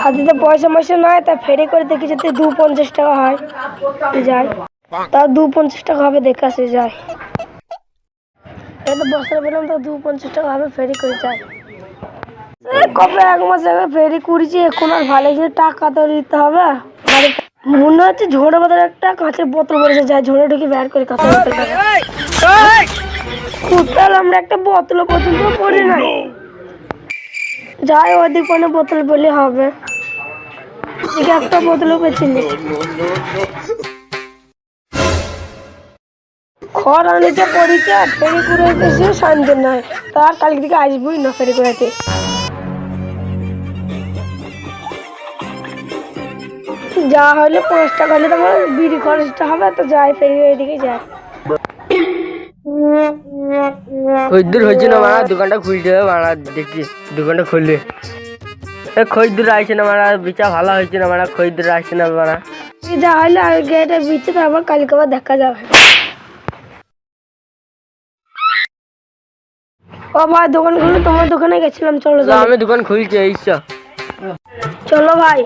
হাতিতে পয়সা ময়সা নয় তা ফেরি করে দেখি যদি দু পঞ্চাশ টাকা হয় যায় তাও দু পঞ্চাশ টাকা হবে দেখে আসে যায় এটা বছর পেলাম তো দু পঞ্চাশ টাকা হবে ফেরি করে যায় কবে এক মাস আগে ফেরি করেছি এখন আর ভালো করে টাকা তো দিতে হবে। বাড়িতে মনে হচ্ছে ঝোড়ে বোতল একটা কাঁচের বোতল পড়েছে যায় ঝোড়ে ঢুকে বের করে কাঁচের বোতল কুত্তাল আমরা একটা বোতল পর্যন্ত পড়ি নাই। যাই ওদিক কোনো বোতল বলে হবে। একটা বোতলও পেয়েছিলি খড় আনিতে পড়িছে ফেরি করে বেশি শান্তি নাই। তার কালকে দিকে আসবই না ফেরি করাতে যা হলে পাঁচ টাকা হলে তোমার বিড়ি খরচটা হবে, তো যাই, ফেরি ওইদিকে যায়। খরিদ্দুর হয়েছে না মারা দোকানটা খুলতে হবে মারা দেখি দোকানটা খুললে এ খরিদ্দুর আসছে না মারা বিচা ভালো হয়েছে না মারা খরিদ্দুর আসছে না মারা। যা হলে এটা বিচ্ছে তারপর কালকে আবার দেখা যাবে। ও ভাই দোকান খুলে তোমার দোকানে গেছিলাম চলো আমি দোকান খুলছি এইস চলো ভাই।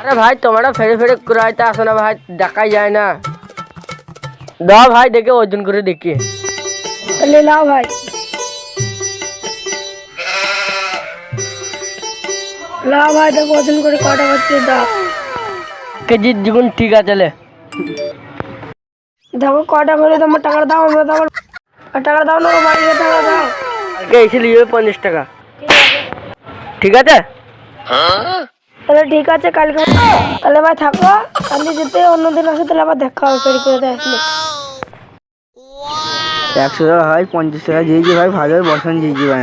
আরে ভাই তোমরা ফেরে ফেরে কুড়াইতে আসো না ভাই দেখাই যায় না। দাও ভাই দেখে ওজন করে দেখি। তাহলে নাও ভাই লাও ভাই দেখো ওজন করে কটা করছে দাও। কেজির দ্বিগুণ ঠিক আছে লে। দেখো কটা করে তোমার টাকা দাও আমরা তোমার টাকা দাও না বাড়িতে টাকা দাও। কালকে এসে নিয়ে পঞ্চাশ টাকা। ঠিক আছে? তাহলে ঠিক আছে কালকে তাহলে ভাই থাকো কালকে যেতে অন্যদিন আসে তাহলে আবার দেখা হবে ফেরি করে আসলে। একশো টাকা হয় পঞ্চাশ টাকা দিয়েছি ভাই ভালো বসান দিয়েছি ভাই